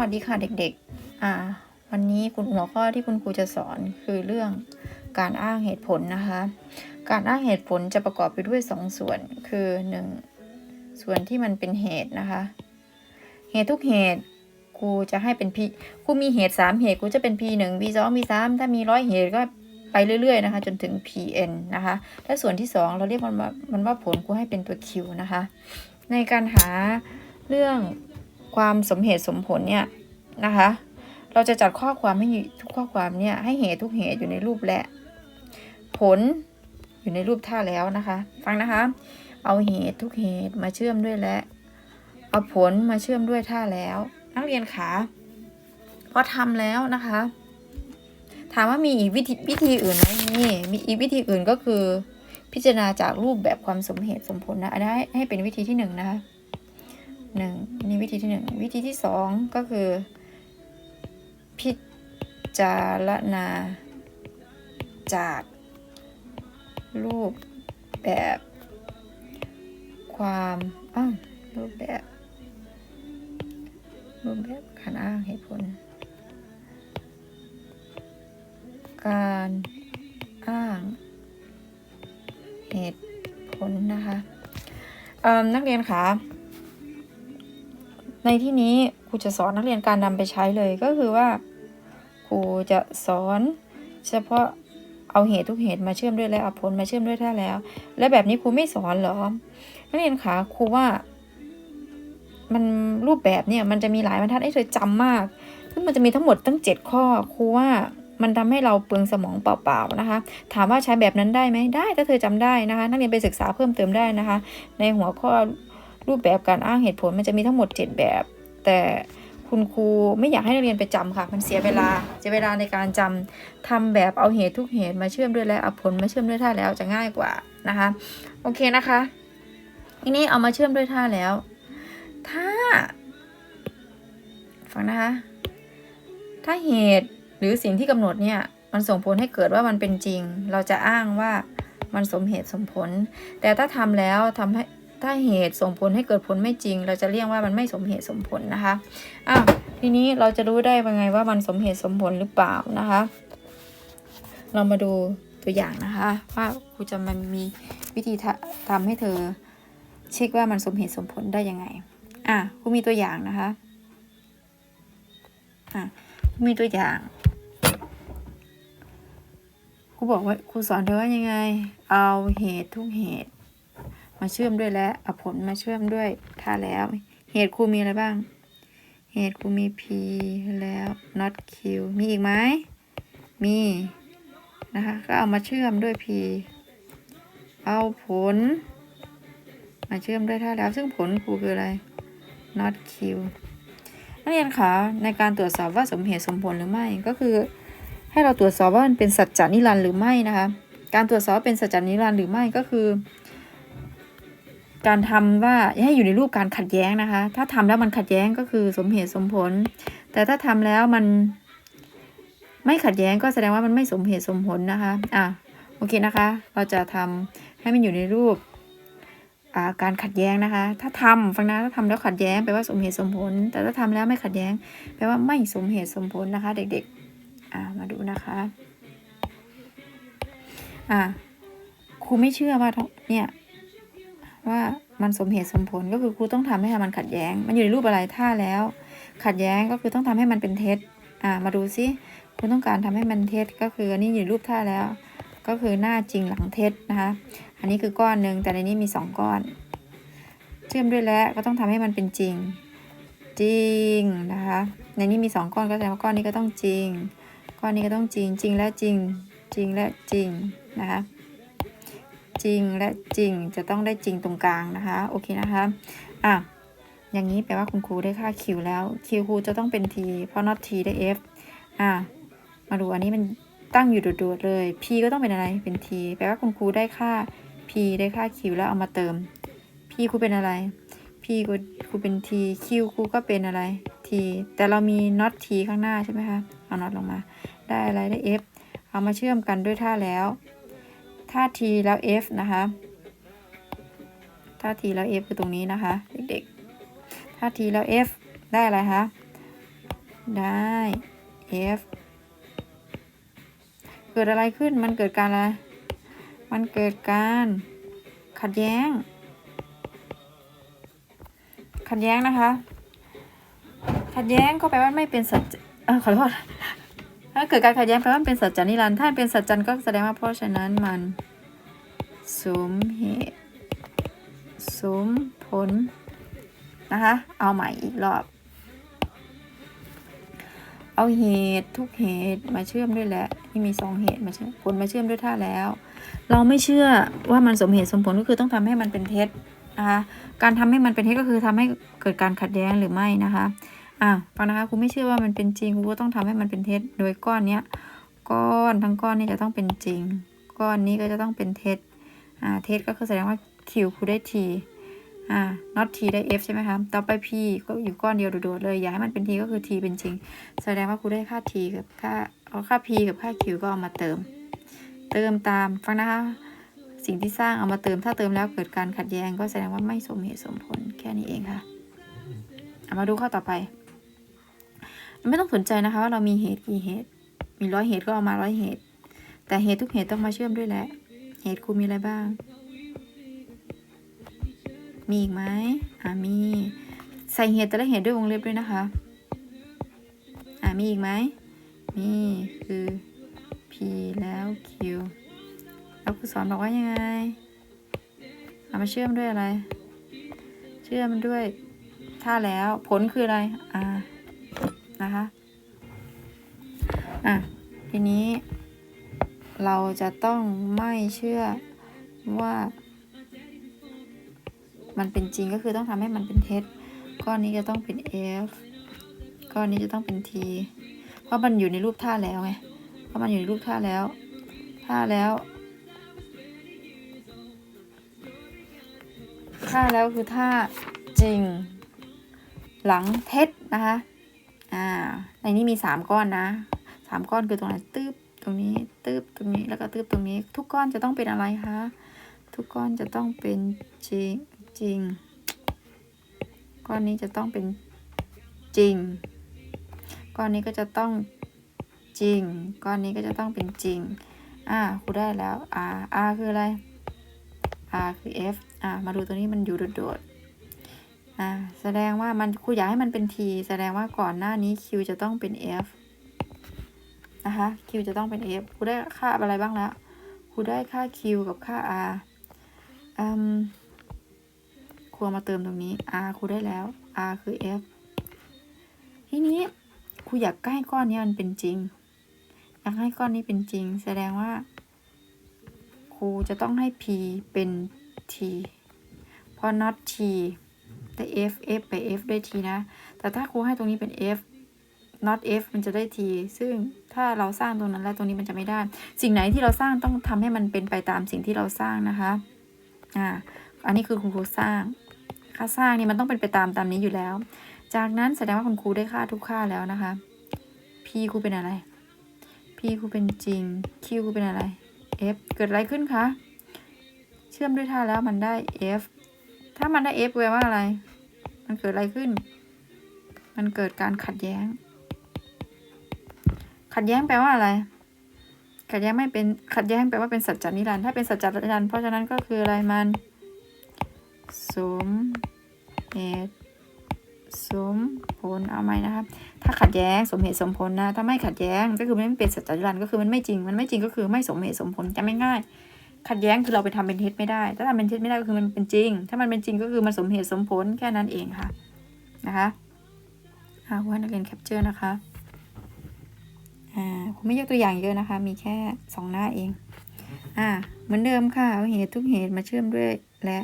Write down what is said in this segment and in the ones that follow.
วัสดีค่ะเด็กๆ อ่า วันนี้คุณหัวข้อที่คุณครูจะสอนคือเรื่องการอ้างเหตุผลนะคะ การอ้างเหตุผลจะประกอบไปด้วยสองส่วน คือหนึ่งส่วนที่มันเป็นเหตุนะคะ เหตุทุกเหตุครูจะให้เป็นพีครูมีเหตุสามเหตุครูจะเป็น p หนึ่ง p สอง p สามถ้ามีร้อยเหตุก็ไปเรื่อยๆนะคะ จนถึง pn นะคะ และส่วนที่สองเราเรียกมันว่ามันว่าผลครูให้เป็นตัว q นะคะ ในการหาเรื่อง ความสมเหตุสมผลเนี่ยนะคะ เราจะจัดข้อความให้ทุกข้อความเนี่ยให้เหตุทุกเหตุอยู่ในรูปและ ผลอยู่ในรูปท่าแล้วนะคะ ฟังนะคะ เอาเหตุทุกเหตุมาเชื่อมด้วยและ เอาผลมาเชื่อมด้วยท่าแล้ว นักเรียนขาพอทำแล้วนะคะ ถามว่ามีอีกวิธีวิธีอื่นไหมมีมีอีกวิธีอื่นก็คือ พิจารณาจากรูปแบบความสมเหตุสมผลนะอันนี้ให้เป็นวิธีที่หนึ่งนะคะ หนึ่งนี่วิธีที่หนึ่งวิธีที่สองก็คือ พิจารณา จากรูปแบบ ความอ้าวรูปแบบ รูปแบบการอ้างเหตุผล การอ้างเหตุผลนะคะนักเรียนคะ ในที่นี้ครูจะสอนนักเรียนการนำไปใช้เลยก็คือว่าครูจะสอนเฉพาะเอาเหตุทุกเหตุมาเชื่อมด้วยและเอาผลมาเชื่อมด้วยท่าแล้ว แล้วแบบนี้ครูไม่สอนเหรอนักเรียนคะครูว่า มันรูปแบบเนี่ยมันจะมีหลายบรรทัดให้เธอจำมาก ซึ่งมันจะมีทั้งหมดตั้งเจ็ดข้อครูว่ามันทำให้เราเปลืองสมองเปล่าๆนะคะ ถามว่าใช้แบบนั้นได้ไหมได้ถ้าเธอจำได้นะคะ นักเรียนไปศึกษาเพิ่มเติมได้นะคะ ในหัวข้อ รูปแบบการอ้างเหตุผลมันจะมีทั้งหมด 7 แบบ แต่คุณครูไม่อยากให้นักเรียนไปจำค่ะ มันเสียเวลาเสียเวลาในการจำทำแบบเอาเหตุทุกเหตุมาเชื่อมด้วยและเอาผลมาเชื่อมด้วยท่าแล้วจะง่ายกว่านะคะโอเคนะคะทีนี้เอามาเชื่อมด้วยท่าแล้ว ถ้าฟังนะคะ ถ้าเหตุหรือสิ่งที่กำหนดเนี่ยมันส่งผลให้เกิดว่ามันเป็นจริง เราจะอ้างว่ามันสมเหตุสมผล แต่ถ้าทำแล้วทำให้ ถ้าเหตุส่งผลให้เกิดผลไม่จริง เราจะเรียกว่ามันไม่สมเหตุสมผลนะคะอ้าวทีนี้เราจะรู้ได้ยังไงว่ามันสมเหตุสมผลหรือเปล่านะคะ เรามาดูตัวอย่างนะคะ ว่าครูจะมันมีวิธีทำทำให้เธอ เช็คว่ามันสมเหตุสมผลได้ยังไงอะครูมีตัวอย่างนะคะอะครูมีตัวอย่างครูบอกว่าครูสอนเธอว่ายังไง เอาเหตุทุกเหตุ มาเชื่อมด้วยและเอาผลมาเชื่อมด้วยถ้าแล้ว เหตุครูมีอะไรบ้าง เหตุครูมี p แล้ว not q มีอีกไหมมีนะคะก็เอามาเชื่อมด้วย p เอาผล มาเชื่อมด้วยท่าแล้ว ซึ่งผลครูคืออะไร not q นักเรียนคะในการตรวจสอบว่าสมเหตุสมผลหรือไม่ก็คือ ให้เราตรวจสอบว่ามันเป็นสัจจานิรันดร์หรือไม่นะคะ การตรวจสอบเป็นสัจจานิรันดร์หรือไม่ก็คือ การทำว่าให้อยู่ในรูปการขัดแย้งนะคะ ถ้าทำแล้วมันขัดแย้งก็คือสมเหตุสมผล แต่ถ้าทำแล้วมัน ไม่ขัดแย้งก็แสดงว่ามันไม่สมเหตุสมผลนะคะ อะโอเคนะคะ เราจะทำให้มันอยู่ในรูปาการขัดแย้งนะคะ ถ้าทำฟังนะถ้าทำแล้วขัดแย้งแปลว่าสมเหตุสมผล แต่ถ้าทำแล้วไม่ขัดแย้งแปลว่าไม่สมเหตุสมผลนะคะ เด็กๆมาดูนะคะอ่าครูไม่เชื่อว่าเนี่ย ว่ามันสมเหตุสมผลก็คือครูต้องทำให้มันขัดแย้ง มันอยู่ในรูปอะไรท่าแล้ว ขัดแย้งก็คือต้องทำให้มันเป็นเท็จอ่ามาดูซิคุณต้องการทำให้มันเท็จก็คือนนี้อยู่ในรูปท่าแล้ว ก็คือหน้าจริงหลังเท็จนะคะอันนี้คือก้อนหนึ่งแต่ในนี้มีสองก้อน เชื่อมด้วยแล้วก็ต้องทำให้มันเป็นจริง จริงนะคะในนี้มีสองก้อนก็แสดงว่าก้อนนี้ก็ต้องจริง ก้อนนี้ก็ต้องจริง จริงและจริง จริงและจริงนะคะ จริงและจริงจะต้องได้จริงตรงกลางนะคะโอเคนะคะอะอย่างนี้แปลว่าคุณครูได้ค่า q แล้ว q ครูจะต้องเป็น t เพราะ not t ได้ f อะมาดูอันนี้มันตั้งอยู่โดดๆเลย p ก็ต้องเป็นอะไรเป็น t แปลว่าคุณครูได้ค่า p ได้ค่า q แล้วเอามาเติม p ครูเป็นอะไร p ครูครูเป็น t q ครูก็เป็นอะไร t แต่เรามี not t ข้างหน้าใช่ไหมคะเอา not ลงมา ได้อะไรได้ f เอามาเชื่อมกันด้วยท่าแล้ว ท่า t แล้ว f นะคะท่า t แล้ว f คือตรงนี้นะคะ เด็กๆท่า t แล้ว f ได้อะไรคะ ได้ f เกิดอะไรขึ้น มันเกิดการอะไร มันเกิดการขัดแย้ง ขัดแย้งนะคะ ขัดแย้งก็แปลว่าไม่เป็นสัจเออขอโทษ ถ้าเกิดการขัดแย้งแปลว่ามันเป็นสัจจานิรันดร์ถ้าเป็นสัจจันก็แสดงว่าเพราะฉะนั้นมัน สมเหตุ สมผล นะคะ เอาใหม่อีกรอบ เอาเหตุทุกเหตุมาเชื่อมด้วยแหละที่มีสองเหตุมาเชื่อมผลมาเชื่อมด้วยท่าแล้ว เราไม่เชื่อว่ามันสมเหตุสมผลก็คือต้องทำให้มันเป็นเท็จนะคะ การทำให้มันเป็นเท็จก็คือทำให้เกิดการขัดแย้งหรือไม่นะคะ อะฟังนะคะครูไม่เชื่อว่ามันเป็นจริงครูก็ต้องทำให้มันเป็นเท็จ โดยก้อนเนี้ย ก้อนทั้งก้อนนี่จะต้องเป็นจริง ก้อนนี้ก็จะต้องเป็นเท็จ อ่า เท็จก็คือแสดงว่า q ครูได้ t อ่า not t ได้ f ใช่ไหมคะต่อไป p ก็อยู่ก้อนเดียวโดดๆเลยอย่าให้มันเป็น t ก็คือ t เป็นจริง แสดงว่าครูได้ค่า t กับค่าเอาค่า p กับค่า q ก็เอามาเติม เติมตามฟังนะคะสิ่งที่สร้างเอามาเติมถ้าเติมแล้วเกิดการขัดแย้งก็แสดงว่าไม่สมเหตุสมผลแค่นี้เองค่ะ เอามาดูข้อต่อไป ไม่ต้องสนใจนะคะว่าเรามีเหตุกี่เหตุ มีร้อยเหตุก็เอามาร้อยเหตุ แต่เหตุทุกเหตุต้องมาเชื่อมด้วยแหละ เหตุครูมีอะไรบ้าง มีอีกไหมอ่ามี ใส่เหตุแต่ละเหตุด้วยวงเล็บด้วยนะคะ อ่ามีอีกไหมมีคือ p แล้ว q แล้วครูสอนบอกว่ายังไงเอามาเชื่อมด้วยอะไร เชื่อมด้วยท่าแล้วผลคืออะไร อ่า นะคะ อะ ทีนี้เราจะต้องไม่เชื่อว่า มันเป็นจริงก็คือต้องทำให้มันเป็นเท็จ ก้อนนี้จะต้องเป็น f ก้อนนี้จะต้องเป็น t เพราะมันอยู่ในรูปท่าแล้วไง เพราะมันอยู่ในรูปท่าแล้ว ท่าแล้ว ท่าแล้วคือท่าจริง หลังเท็จนะคะ อ่า ในนี้มีสามก้อนนะสามก้อนคือตรงไหนตืบตรงนี้ตืบตรงนี้แล้วก็ตืบตรงนี้ ทุกก้อนจะต้องเป็นอะไรคะ ทุกก้อนจะต้องเป็นจริงจริง ก้อนนี้จะต้องเป็นจริง ก้อนนี้ก็จะต้องจริง ก้อนนี้ก็จะต้องเป็นจริง อ่าครูได้แล้ว r r คืออะไร r คือ f อ่ามาดูตัวนี้มันอยู่โดด อ่าแสดงว่ามันครูอยากให้มันเป็น t แสดงว่าก่อนหน้านี้ q จะต้องเป็น f นะคะ q จะต้องเป็น f ครูได้ค่าอะไรบ้างแล้วครูได้ค่า q กับค่า r อืมครูมาเติมตรงนี้ r ครูได้แล้ว r คือ f ทีนี้ครูอยากให้ก้อนนี้มันเป็นจริง อยากให้ก้อนนี้เป็นจริง แสดงว่าครูจะต้องให้ p เป็น t เพราะ not t ได้ f f ไป f ได้ t นะ แต่ถ้าครูให้ตรงนี้เป็น f not f มันจะได้ t ซึ่งถ้าเราสร้างตรงนั้นแล้วตรงนี้มันจะไม่ได้ สิ่งไหนที่เราสร้างต้องทำให้มันเป็นไปตามสิ่งที่เราสร้างนะคะอ่าอันนี้คือคุณครูสร้าง ค่าสร้างนี่มันต้องเป็นไปตามตามนี้อยู่แล้ว จากนั้นแสดงว่าคุณครูได้ค่าทุกค่าแล้วนะคะ p ครูเป็นอะไร p ครูเป็นจริง q ครูเป็นอะไร f เกิดอะไรขึ้นคะ เชื่อมด้วยท่าแล้วมันได้ f ถ้ามันได้ f แปลว่าอะไร มันเกิดอะไรขึ้น มันเกิดการขัดแย้ง ขัดแย้งแปลว่าอะไร ขัดแย้งไม่เป็น ขัดแย้งแปลว่าเป็นสัจจานิรันดร์ถ้าเป็นสัจจานิรันดร์เพราะฉะนั้นก็คืออะไรมัน สมเหตุสมผลเอาไหมนะครับ ถ้าขัดแย้งสมเหตุสมผลนะ ถ้าไม่ขัดแย้งก็คือมันไม่เป็นสัจจนิรันดร์ก็คือมันไม่จริง มันไม่จริงก็คือไม่สมเหตุสมผลจำไม่ง่าย ขัดแย้งคือเราไปทำเป็นเท็จไม่ได้ ถ้าทำเป็นเท็จไม่ได้ก็คือมันเป็นจริง ถ้ามันเป็นจริงก็คือมันสมเหตุสมผลแค่นั้นเองค่ะ นะคะอ่าว่านักเรียนแคปเจอร์นะคะ อ่าผมไม่ยกตัวอย่างเยอะนะคะ มีแค่สองหน้าเอง อ่า เหมือนเดิมค่ะ เอาเหตุทุกเหตุมาเชื่อมด้วย และ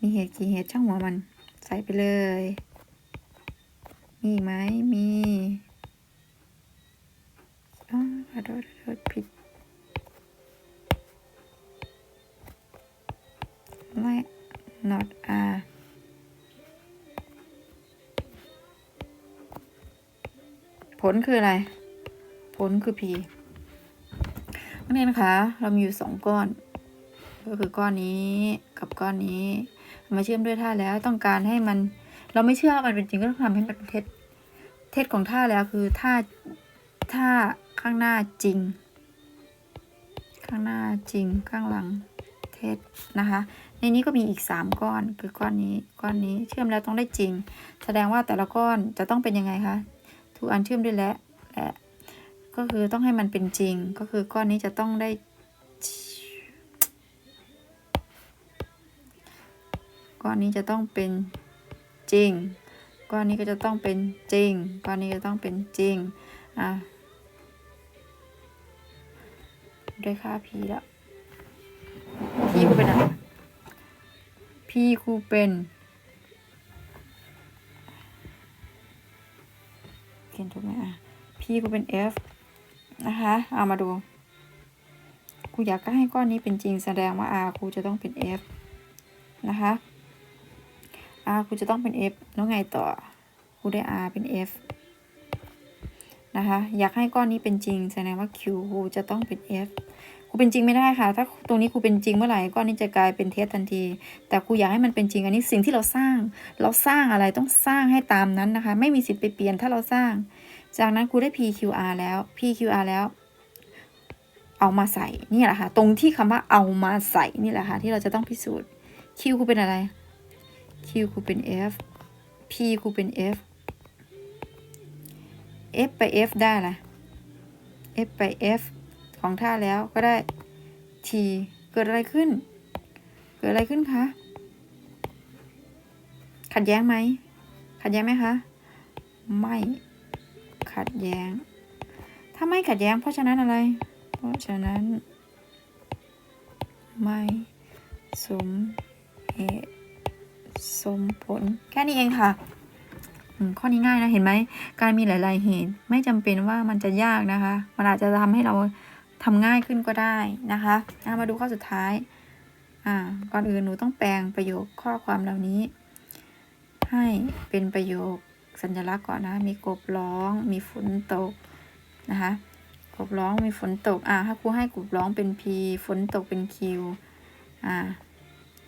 มีเหตุกี่เหตุช่างหัวมัน ใส่ไปเลย มีไหมมีอ๋อขอโทษขอโทษผิด ไม่ not r ผลคืออะไร ผลคือ p นักเรียนะคะเรามีอยู่สองก้อน ก็คือก้อนนี้กับก้อนนี้ มาเชื่อมด้วยท่าแล้วต้องการให้มัน เราไม่เชื่อว่ามันเป็นจริงก็ต้องทำให้มันเป็นเท็จ เทศของท่าแล้วคือท่าท่าข้างหน้าจริง ข้างหน้าจริงข้างหลัง เทศนะคะ ในนี้ก็มีอีก 3 ก้อนคือก้อนนี้ก้อนนี้เชื่อมแล้วต้องได้จริง แสดงว่าแต่ละก้อนจะต้องเป็นยังไงคะทุกอันเชื่อมด้วยและและก็คือต้องให้มันเป็นจริงก็คือก้อนนี้จะต้องได้ ก้อนนี้จะต้องเป็นจริง ก้อนนี้ก็จะต้องเป็นจริง ก้อนนี้จะต้องเป็นจริงอะได้ค่า p แล้ว p คูเป็นอะไร p คูเป็นเขียนถูกไหมอะ p คูเป็น f นะคะ เอามาดูครูอยากให้ก้อนนี้เป็นจริงแสดงว่า r ครูจะต้องเป็น f นะคะ r ครูจะต้องเป็น f แล้วไงต่อครูได้ r เป็น f นะคะ อยากให้ก้อนนี้เป็นจริง แสดงว่า q ครูจะต้องเป็น f ครูเป็นจริงไม่ได้ค่ะ ถ้าตรงนี้ครูเป็นจริงเมื่อไหร่ก้อนนี้จะกลายเป็นเท็จทันที แต่ครูอยากให้มันเป็นจริงอันนี้สิ่งที่เราสร้าง เราสร้างอะไรต้องสร้างให้ตามนั้นนะคะ ไม่มีสิทธิ์ไปเปลี่ยนถ้าเราสร้าง จากนั้นครูได้ pqr แล้ว pqr แล้ว เอามาใส่นี่แหละค่ะ ตรงที่คำว่าเอามาใส่นี่แหละค่ะที่เราจะต้องพิสูจน์ q ครูเป็นอะไร q ครูเป็น f p ครูเป็น f f ไป f ได้ละ f ไป f ของท่าแล้วก็ได้ t เกิดอะไรขึ้น เกิดอะไรขึ้นคะ ขัดแย้งไหม ขัดแย้งไหมคะ ไม่ ขัดแย้ง ถ้าไม่ขัดแย้ง เพราะฉะนั้นอะไร เพราะฉะนั้น ไม่สมเหตุสมผล แค่นี้เองค่ะข้อนี้ง่ายนะ เห็นไหม การมีหลาย ๆ เหตุ ไม่จำเป็นว่ามันจะยากนะคะ มันอาจจะทำให้เรา ทำง่ายขึ้นก็ได้นะคะามาดูข้อสุดท้าย อ่า ก่อนอื่นหนูต้องแปลงประโยคข้อความเหล่านี้ ให้เป็นประโยคสัญลักษณ์ก่อนนะ มีกบร้อง มีฝนตกนะคะ กบร้องมีฝนตก อ่าถ้าครูให้กบร้องเป็น P ฝนตกเป็น Q อ่า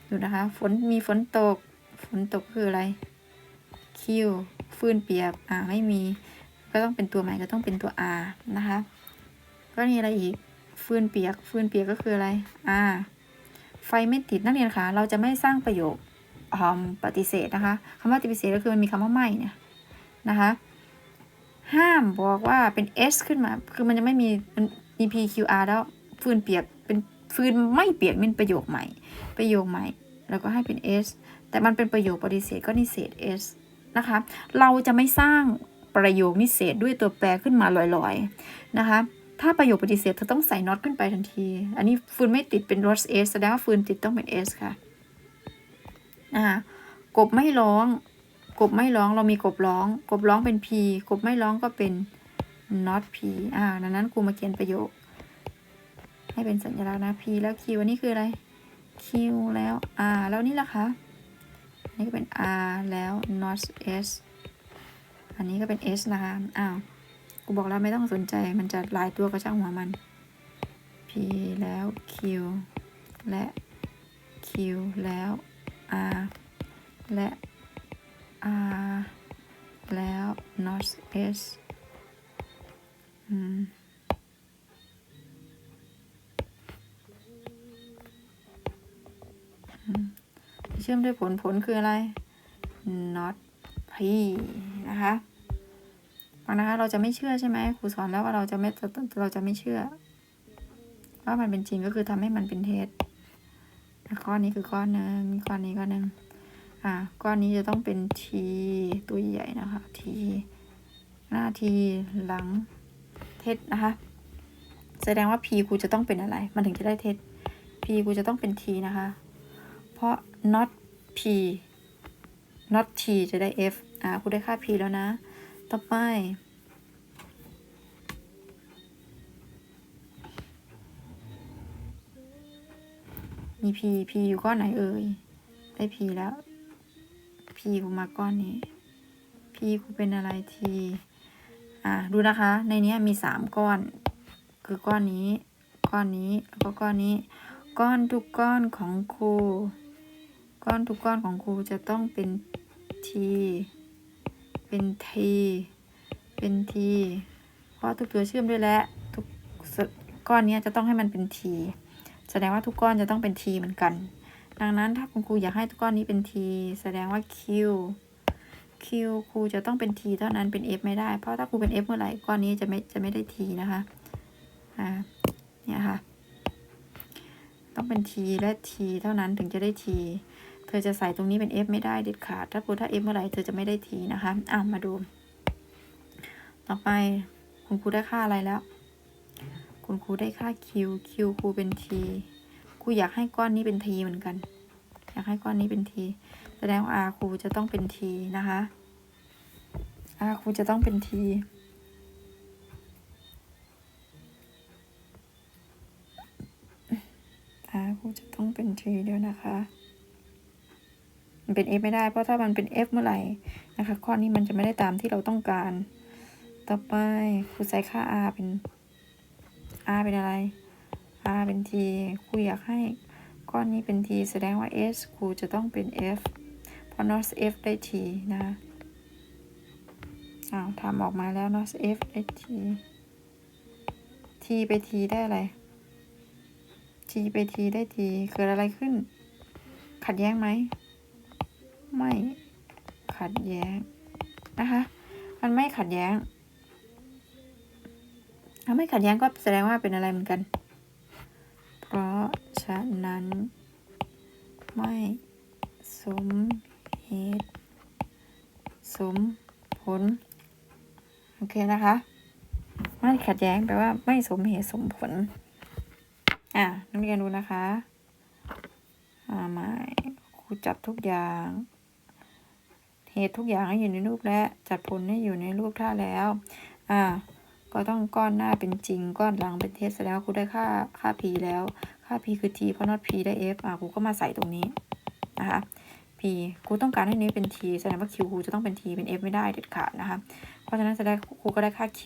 ดูนะคะ ฝนมีฝนตก ฝนตกคืออะไรคิวฟืนเปียก อ่า ไม่มี ก็ต้องเป็นตัวใหม่ก็ต้องเป็นตัว R นะคะ ก็มีอะไรอีก ฟืนเปียก ฟืนเปียกก็คืออะไร อ่า ไฟไม่ติดนักเรียนคะเราจะไม่สร้างประโยคอืมปฏิเสธนะคะคำว่าปฏิเสธก็คือมันมีคำว่าไม่เนี่ยนะคะ ห้ามบอกว่าเป็น S ขึ้นมา คือมันจะไม่มีมัน EPQR แล้วฟืนเปียกเป็นฟืนไม่เปียกเป็นประโยคใหม่ ประโยคใหม่ แล้วก็ให้เป็น S แต่มันเป็นประโยคปฏิเสธก็นิเศษ S นะคะ เราจะไม่สร้างประโยคนิเศษด้วยตัวแปรขึ้นมาลอยๆนะคะ ถ้าประโยคปฏิเสธเธอต้องใส่ not ขึ้นไปทันที อันนี้ฟืนไม่ติดเป็น rot S แสดงว่าฟืนติดต้องเป็น S ค่ะอ่ากบไม่ร้อง กบไม่ร้องเรามีกบร้อง กบร้องเป็น P กบไม่ร้องก็เป็น not P อ่าดังนั้นครูมาเขียนประโยค ให้เป็นสัญลักษณ์นะ P แล้ว Q อันนี้คืออะไร Q แล้ว R แล้วนี่ล่ะคะอันนี้ก็เป็น R แล้ว not S อันนี้ก็เป็น S นะคะ อ้าว กูบอกแล้วไม่ต้องสนใจมันจะลายตัวก็ช่างหัวมัน P แล้ว Q และ Q แล้ว R และ R แล้ว not S อืมเชื่อมด้วยผลผลคืออะไร not p นะคะ ฟังนะคะ เราจะไม่เชื่อใช่ไหมครูสอนแล้วว่าเราจะไม่เราจะไม่เชื่อ ว่ามันเป็นจริงก็คือทำให้มันเป็นเท็จก้อนนี้คือก้อนหนึ่งก้อนนี้ก้อนหนึ่งอ่าก้อนนี้จะต้องเป็น t ตัวใหญ่นะคะ t หน้า t หลังเท็จนะคะ แสดงว่า p ครูจะต้องเป็นอะไร มันถึงจะได้เท็จ p ครูจะต้องเป็น t นะคะ เพราะ not p not t จะได้ f อ่าครูได้ค่า p แล้วนะ ต่อไป มี p p อยู่ก้อนไหนเอ่ย ได้ p แล้ว p ครูมาก้อนนี้ p ครูเป็นอะไร t อ่าดูนะคะ ในนี้มีสามก้อน คือก้อนนี้ ก้อนนี้ แล้วก็ก้อนนี้ ก้อนทุกก้อนของครู ก้อนทุกก้อนของครูจะต้องเป็น t เป็น t เป็น t เพราะทุกตัวเชื่อมด้วยและทุกก้อนนี้จะต้องให้มันเป็น t แสดงว่าทุกก้อนจะต้องเป็น t เหมือนกัน ดังนั้นถ้าคุณครูอยากให้ทุกก้อนนี้เป็น t แสดงว่า q q ครูจะต้องเป็น t เท่านั้นเป็น f ไม่ได้ เพราะถ้าครูเป็น f เมื่อไหร่ก้อนนี้จะไม่จะไม่ได้ t นะคะอ่าเนี่ยค่ะ ต้องเป็น t และ t เท่านั้นถึงจะได้ t เธอจะใส่ตรงนี้เป็น f ไม่ได้เด็ดขาด ถ้าครูถ้า f เมื่อไหร่เธอจะไม่ได้ t นะคะอะมาดู ต่อไปคุณครูได้ค่าอะไรแล้ว คุณครูได้ค่า q q ครูเป็น t ครูอยากให้ก้อนนี้เป็น t เหมือนกัน อยากให้ก้อนนี้เป็น t แสดงว่า r ครูจะต้องเป็น t นะคะ r ครูจะต้องเป็น t อาครูจะต้องเป็น t เดียวนะคะ มันเป็น f ไม่ได้เพราะถ้ามันเป็น f เมื่อไหร่นะคะ ข้อนี้มันจะไม่ได้ตามที่เราต้องการ ต่อไปครูใส่ค่า r เป็น r เป็นอะไร r เป็น t ครูอยากให้ก้อนนี้เป็น t แสดงว่า s ครูจะต้องเป็น f เพราะ not f ได้ t นะคะอ้าวทำออกมาแล้ว not f ได้ t t ไป t ได้อะไร t ไป t ได้ t เกิดอะไรขึ้น ขัดแย้งไหม ไม่ขัดแย้งนะคะ มันไม่ขัดแย้งถ้าไม่ขัดแย้งก็แสดงว่าเป็นอะไรเหมือนกัน เพราะฉะนั้น ไม่สมเหตุ สมผล โอเคนะคะ ไม่ขัดแย้งแปลว่าไม่สมเหตุสมผล อะนักเรียนดูนะคะ อ่าไม่ครูจัดทุกอย่าง เหตุทุกอย่างให้อยู่ในรูปและจัดผลให้อยู่ในรูปท่าแล้ว อ่า ก็ต้องก้อนหน้าเป็นจริง ก้อนหลังเป็นเท็จแสดงว่าครูได้ค่าค่า p แล้ว ค่า p คือ t เพราะ not p ได้ f อะครูก็มาใส่ตรงนี้นะคะ p ครูต้องการให้นี้เป็น t แสดงว่า q ครูจะต้องเป็น t เป็น f ไม่ได้เด็ดขาดนะคะ เพราะฉะนั้นแสดงครูก็ได้ค่า q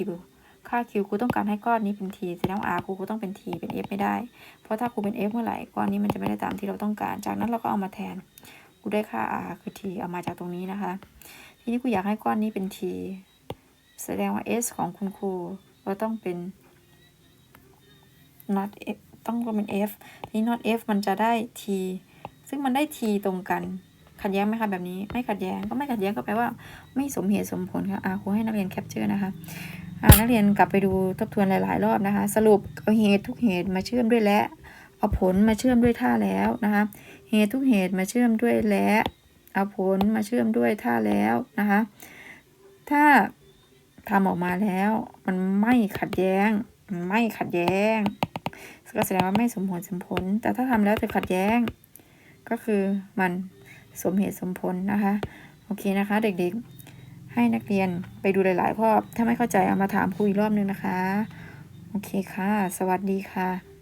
ค่า q ครูต้องการให้ก้อนนี้เป็น t แสดงว่า r ครูก็ต้องเป็น t เป็น f ไม่ได้ เพราะถ้าครูเป็น f เมื่อไหร่ก้อนนี้มันจะไม่ได้ตามที่เราต้องการ จากนั้นเราก็เอามาแทน ครูได้ค่า r คือ t เอามาจากตรงนี้นะคะ ทีนี้ครูอยากให้ก้อนนี้เป็น t แสดงว่า s ของคุณครูก็ต้องเป็น not f ต้องเป็น f ทีนี้ not f มันจะได้ t ซึ่งมันได้ t ตรงกันขัดแย้งไหมคะแบบนี้ไม่ขัดแย้งก็ไม่ขัดแย้งก็แปลว่า ไม่สมเหตุสมผลค่ะอ่าครูให้นักเรียนแคปเจอร์นะคะอานักเรียนกลับไปดูทบทวนหลาย ๆ รอบนะคะ สรุปเอาเหตุทุกเหตุมาเชื่อมด้วยและ เอาผลมาเชื่อมด้วยท่าแล้วนะคะ เหตุทุกเหตุมาเชื่อมด้วยและเอาผลมาเชื่อมด้วยท่าแล้วนะคะ ถ้าทำออกมาแล้วมันไม่ขัดแย้งมันไม่ขัดแย้งก็แสดงว่าไม่สมผลสมผล แต่ถ้าทำแล้วจะขัดแย้ง ก็คือมันสมเหตุสมผลนะคะ โอเคนะคะ เด็กๆ ให้นักเรียนไปดูหลายๆรอบถ้าไม่เข้าใจเอามาถามครูอีกรอบนึงนะคะ โอเคค่ะ สวัสดีค่ะ